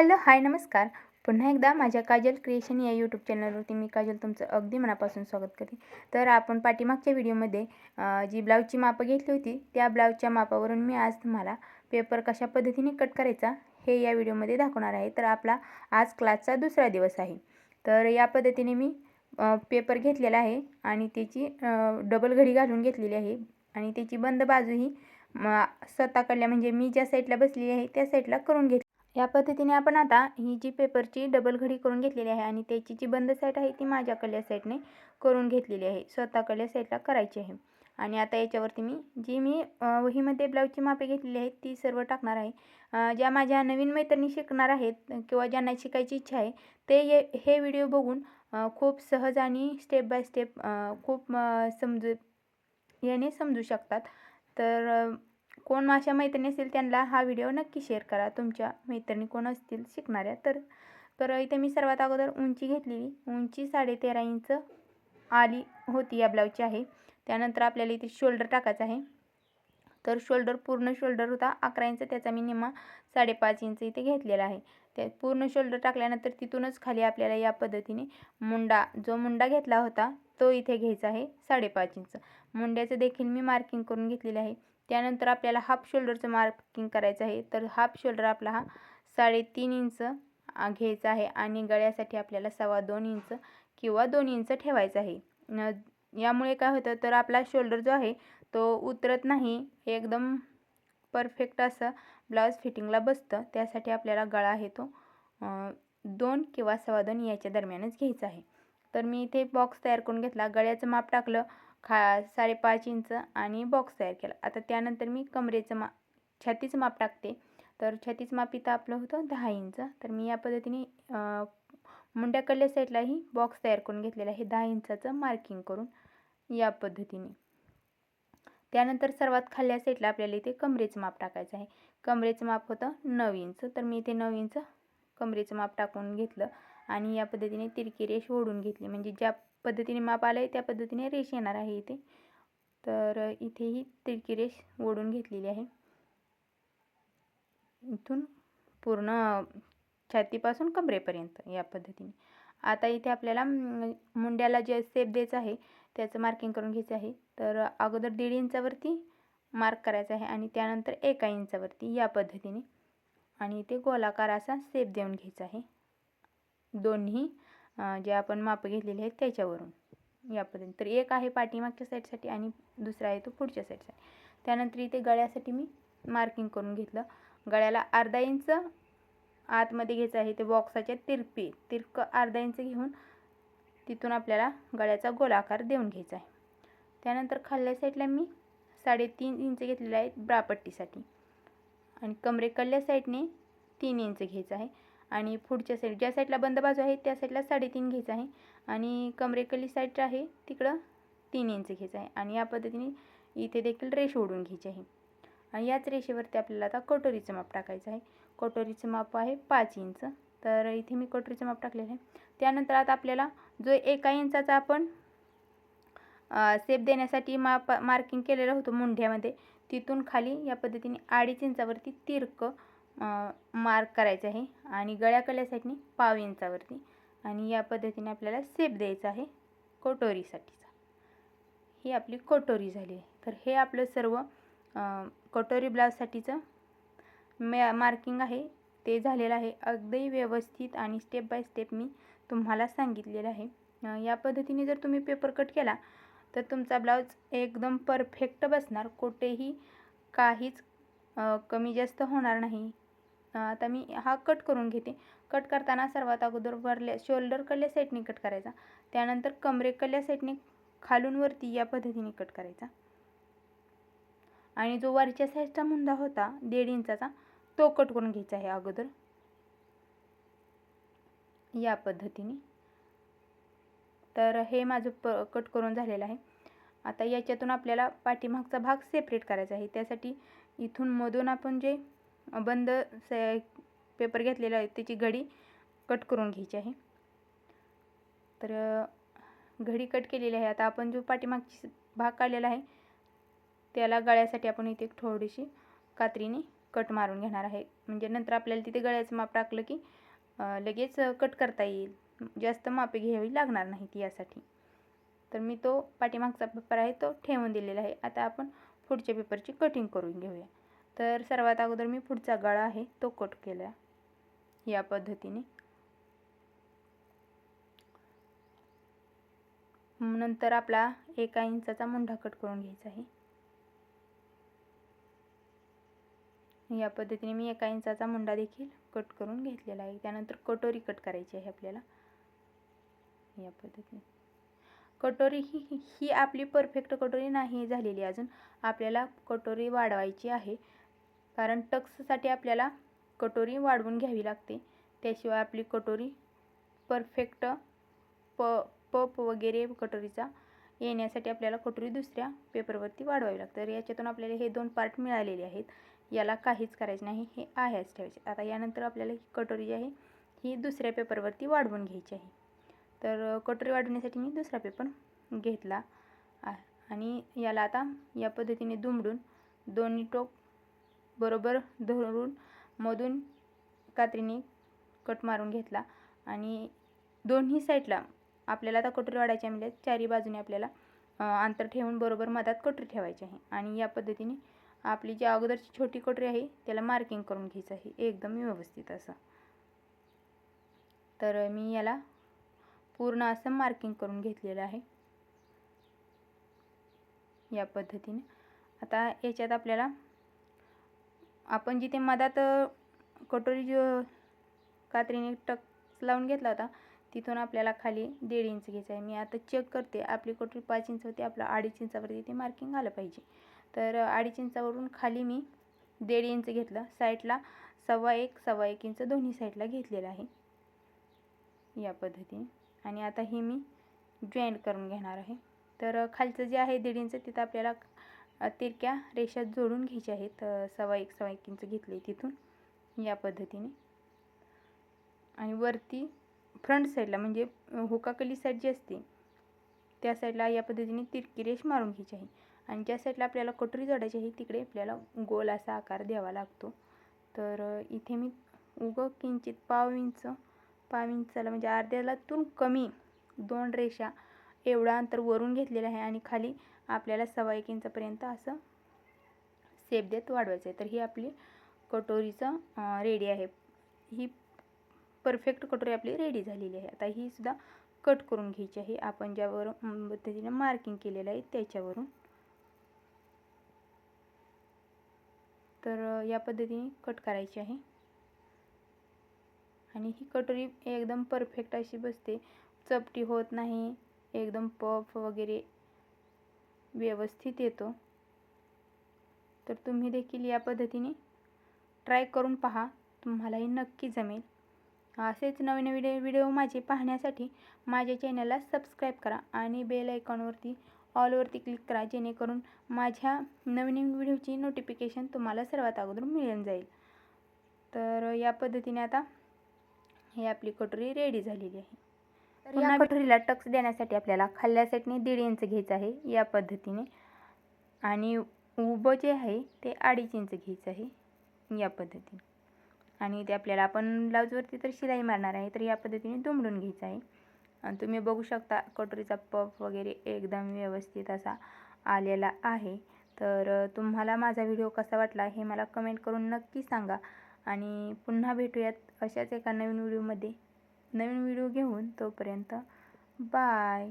Hello hi नमस्कार. पुन्हा एकदा माझ्या काजल क्रिएशन या यूट्यूब चॅनलवरती मी काजल तुमचं अगदी मनापासून स्वागत करते तर आपण पाठीमागच्या व्हिडिओमध्ये जी ब्लाऊजची मापं घेतली होती त्या ब्लाऊजच्या मापावरून मी आज तुम्हाला पेपर कशा पद्धतीने कट करायचा हे या व्हिडिओमध्ये दाखवणार आहे. तर आपला आज क्लासचा दुसरा दिवस आहे. तर या पद्धतीने मी पेपर घेतलेला आहे आणि त्याची डबल घडी घालून घेतलेली आहे. आणि त्याची बंद बाजू ही म, स्वतःकडल्या म्हणजे मी ज्या साईडला बसलेली आहे त्या साईडला करून घेतली या पद्धतीने आपण आता ही जी पेपरची डबल घडी करून घेतलेली आहे आणि त्याची जी बंद साईड आहे ती माझ्याकडल्या साईडने करून घेतलेली आहे. स्वतःकडल्या साईडला करायची आहे. आणि आता याच्यावरती मी जी मी वहीमध्ये ब्लाऊजची मापे घेतलेली आहेत ती सर्व टाकणार आहे. ज्या माझ्या नवीन मैत्रिणी शिकणार आहेत किंवा ज्यांना शिकायची इच्छा आहे ते ये हे व्हिडिओ बघून खूप सहज आणि स्टेप बाय स्टेप खूप समजू याने समजू शकतात. तर कोण माझ्या मैत्रिणी असतील त्यांना हा व्हिडिओ नक्की शेअर करा. तुमच्या मैत्रिणी कोण असतील शिकणाऱ्या. तर तर इथे मी सर्वात अगोदर उंची घेतलेली उंची साडेतेरा इंच आली होती या ब्लाऊजची आहे. त्यानंतर आपल्याला इथे शोल्डर टाकायचं आहे. तर शोल्डर पूर्ण शोल्डर होता अकरा इंच. त्याचा मी निम्मा साडेपाच इंच इथे घेतलेला आहे. त्या पूर्ण शोल्डर टाकल्यानंतर तिथूनच खाली आपल्याला या पद्धतीने मुंडा जो मुंडा घेतला होता तो इथे घ्यायचा आहे साडेपाच इंच. मुंड्याचं देखील मी मार्किंग करून घेतलेलं आहे. त्यानंतर आपल्याला हाफ शोल्डरचं मार्किंग करायचं आहे. तर हाफ शोल्डर आपला हा साडेतीन इंच घ्यायचा आहे आणि गळ्यासाठी आपल्याला सव्वा दोन इंच किंवा दोन इंच ठेवायचं आहे. न यामुळे काय होतं तर आपला शोल्डर जो आहे तो उतरत नाही. एकदम परफेक्ट असं ब्लाऊज फिटिंगला बसतं. त्यासाठी आपल्याला गळा आहे तो दोन किंवा सव्वा दोन याच्या दरम्यानच घ्यायचा आहे. तर मी इथे बॉक्स तयार करून घेतला. गळ्याचं माप टाकलं. खा साडेपाच इंच आणि बॉक्स तयार केला. आता त्यानंतर मी कमरेचं मा छातीचं माप टाकते. तर छातीचं माप इथं आपलं होतं दहा इंच. तर मी या पद्धतीने मुंड्याकडल्या साईडलाही बॉक्स तयार करून घेतलेला आहे. दहा इंचाचं मार्किंग करून या पद्धतीने. त्यानंतर सर्वात खाल्ल्या साईडला आपल्याला इथे कमरेचं माप टाकायचं आहे. कमरेचं माप होतं नऊ इंच. तर मी इथे नऊ इंच कमरेचं माप टाकून घेतलं. आणि या पद्धतीने तिरकी रेष ओढून घेतली. म्हणजे ज्या पद्धतीने माप आलं आहे त्या पद्धतीने रेष येणार आहे इथे. तर इथेही तिरकी रेष ओढून घेतलेली आहे. इथून पूर्ण छातीपासून कमरेपर्यंत या पद्धतीने. आता इथे आपल्याला मुंड्याला जे सेप द्यायचं आहे त्याचं मार्किंग करून घ्यायचं आहे. तर अगोदर दीड इंचावरती मार्क करायचा आहे आणि त्यानंतर एका इंचावरती या पद्धतीने. आणि इथे गोलाकार असा सेप देऊन घ्यायचा आहे. दोन्ही जे आपण मापं घेतलेले आहेत त्याच्यावरून. या पद्धतीने तर एक आहे पाठीमागच्या साईडसाठी आणि दुसरा आहे तो पुढच्या साईडसाठी त्यानंतर इथे गळ्यासाठी मी मार्किंग करून घेतलं. गळ्याला अर्धा इंच आतमध्ये घ्यायचं आहे ते बॉक्साच्या तिरपी तिरकं अर्धा इंच घेऊन तिथून आपल्याला गळ्याचा गोलाकार देऊन घ्यायचा आहे. त्यानंतर खाल्ल्या साईडला मी साडेतीन इंच घेतलेलं आहे ब्रापट्टीसाठी. आणि कमरेकडल्या साईडने तीन इंच घ्यायचं आहे. आणि पुढच्या साईड ज्या साईडला बंद बाजू आहे त्या साईडला साडेतीन घ्यायचं आहे. आणि कमरेकली साईड आहे तिकडं तीन इंच घ्यायचं आहे. आणि या पद्धतीने इथे देखील रेष ओढून घ्यायची आहे. आणि याच रेषेवरती आपल्याला आता कटोरीचं माप टाकायचं आहे. कटोरीचं माप आहे पाच इंच तर इथे मी कटोरीचं माप टाकलेलं आहे. त्यानंतर आता आपल्याला जो एका इंचाचा आपण सेप देण्यासाठी माप मार्किंग केलेलं होतं मुंढ्यामध्ये तिथून खाली या पद्धतीने अडीच इंचावरती तिरकं मार्क करायचं आहे. आणि गळ्याकडल्या साईडने पाव इंचावरती. आणि या पद्धतीने आपल्याला सेप द्यायचा आहे कटोरीसाठीचा. ही आपली कटोरी झाली आहे. तर हे आपलं सर्व कटोरी ब्लाऊजसाठीचं मे मार्किंग आहे. ते झालेलं आहे. अगदी व्यवस्थित आणि स्टेप बाय स्टेप मी तुम्हाला सांगितलेलं आहे. या पद्धतीने जर तुम्ही पेपर कट केला तर तुमचा ब्लाऊज एकदम परफेक्ट बसणार. कुठेही काहीच कमी जास्त होणार नाही. आता मी हा कट करून घेते. कट करताना सर्वात अगोदर वरल्या शोल्डरकडल्या साईडने कट करायचा. त्यानंतर कमरेकडल्या साईडने खालून वरती या पद्धतीने कट करायचा. आणि जो वरच्या साईडचा मुंदा होता दीड इंचाचा तो कट करून घ्यायचा आहे अगोदर. या पद्धतीने. तर हे माझं प कट करून झालेलं आहे. आता याच्यातून आपल्याला पाठीमागचा भाग सेपरेट करायचा आहे. त्यासाठी इथून मधून आपण जे बंद से पेपर घेतलेला आहे त्याची घडी कट करून घ्यायची आहे. तर घडी कट केलेली आहे. आता आपण जो पाठीमागची भाग काढलेला आहे त्याला गळ्यासाठी आपण इथे थोडीशी कात्रीने कट मारून घेणार आहे. म्हणजे नंतर आपल्याला तिथे गळ्याचं माप टाकलं की लगेच कट करता येईल. जास्त मापे घ्यावी लागणार नाहीत यासाठी. तर मी तो पाठीमागचा पेपर आहे तो ठेवून दिलेला आहे. आता आपण पुढच्या पेपरची कटिंग करून घेऊया. तर सर्वात अगोदर मी पुढचा गळा आहे तो कट केला. या पद्धतीने. नंतर आपला एका इंचाचा मुंढा कट करून घ्यायचा आहे. या पद्धतीने मी एका इंचाचा मुंडा देखील कट करून घेतलेला आहे. त्यानंतर कटोरी कट करायची आहे आपल्याला. या पद्धतीने. कटोरी ही ही आपली परफेक्ट कटोरी नाही झालेली अजून. आपल्याला कटोरी वाढवायची आहे. कारण टक्ससाठी आपल्याला कटोरी वाढवून घ्यावी लागते. त्याशिवाय आपली कटोरी परफेक्ट प पप वगैरे कटोरीचा येण्यासाठी आपल्याला कटोरी दुसऱ्या पेपरवरती वाढवावी लागते. तर याच्यातून आपल्याला हे दोन पार्ट मिळालेले आहेत. याला काहीच करायचं नाही हे आहेच ठेवायचे. आता यानंतर आपल्याला ही कटोरी जी आहे ही दुसऱ्या पेपरवरती वाढवून घ्यायची आहे. तर कटोरी वाढवण्यासाठी मी दुसरा पेपर घेतला आणि याला आता या पद्धतीने दुमडून दोन्ही टोक बरोबर धरून मधून कात्रीने कट मारून घेतला. आणि दोन्ही साईडला आपल्याला आता कटोरी वाढायची आहे म्हणजे चारी बाजूने आपल्याला अंतर ठेवून बरोबर मधात कटोरी ठेवायची आहे. आणि या पद्धतीने आपली जी अगोदरची छोटी कटोरी आहे त्याला मार्किंग करून घ्यायचं आहे. एकदम व्यवस्थित असं. तर मी याला पूर्ण असं मार्किंग करून घेतलेलं आहे. या पद्धतीने. आता याच्यात आपल्याला आपण जिथे मधात कटोरी जो कात्रीने टक लावून घेतला होता तिथून आपल्याला खाली दीड इंच घ्यायचं आहे. मी आता चेक करते. आपली कटोरी पाच इंच होती आपलं अडीच इंचावरती ते मार्किंग आलं पाहिजे. तर अडीच इंचावरून खाली मी दीड इंच घेतलं. साईडला सव्वा एक सव्वा एक इंच दोन्ही साईडला घेतलेलं आहे. या पद्धतीने. आणि आता ही मी जॉईंट करून घेणार आहे. तर खालचं जे आहे दीड इंच तिथं आपल्याला तिरक्या रेषा जोडून घ्यायच्या आहेत. सवा एक सवा एक इंच घेतले तिथून या पद्धतीने. आणि वरती फ्रंट साईडला म्हणजे हुकाकली साईड जी असते त्या साईडला या पद्धतीने तिरकी रेष मारून घ्यायची आहे. आणि ज्या साईडला आपल्याला कटोरी जोडायची आहे तिकडे आपल्याला गोल असा आकार द्यावा लागतो. तर इथे मी उगं किंचित पाव इंच पाव इंचाला म्हणजे अर्ध्यालातून कमी दोन रेषा एवढा अंतर वरून घेतलेलं आहे. आणि खाली आपल्याला सव्वा एक इंचापर्यंत असं सेप देत वाढवायचं आहे. तर ही आपली कटोरीचं रेडी आहे. ही परफेक्ट कटोरी आपली रेडी झालेली आहे. आता ही सुद्धा कट करून घ्यायची आहे. आपण ज्यावर पद्धतीने मार्किंग केलेलं आहे त्याच्यावरून. तर या पद्धतीने कट करायची आहे. आणि ही कटोरी एकदम परफेक्ट अशी बसते. चपटी होत नाही. एकदम पफ वगैरे व्यवस्थित येतो. तर तुम्ही देखील या पद्धतीने ट्राय करून पहा. तुम्हालाही नक्की जमेल. असेच नवीन व्हिडिओ व्हिडिओ माझे पाहण्यासाठी माझ्या चॅनलला सबस्क्राईब करा आणि बेल आयकॉनवरती ऑलवरती क्लिक करा जेणेकरून माझ्या नवीन व्हिडिओची नोटिफिकेशन तुम्हाला सर्वात अगोदर मिळून जाईल. तर या पद्धतीने आता ही आपली कटोरी रेडी झालेली आहे. तर या कटोरीला टक्स देण्यासाठी आपल्याला खाल्ल्या दीड इंच घ्यायचं आहे या पद्धतीने. आणि उभं जे आहे ते अडीच इंच घ्यायचं आहे या पद्धतीने. आणि ते आपल्याला आपण ब्लाऊजवरती तर शिलाई मारणार आहे तर या पद्धतीने दुमडून घ्यायचं आहे. आणि तुम्ही बघू शकता कटोरीचा पफ वगैरे एकदम व्यवस्थित असा आलेला आहे. तर तुम्हाला माझा व्हिडिओ कसा वाटला हे मला कमेंट करून नक्की सांगा. आणि पुन्हा भेटूयात अशाच एका नवीन व्हिडिओमध्ये. नवीन व्हिडिओ घेऊन तोपर्यंत बाय.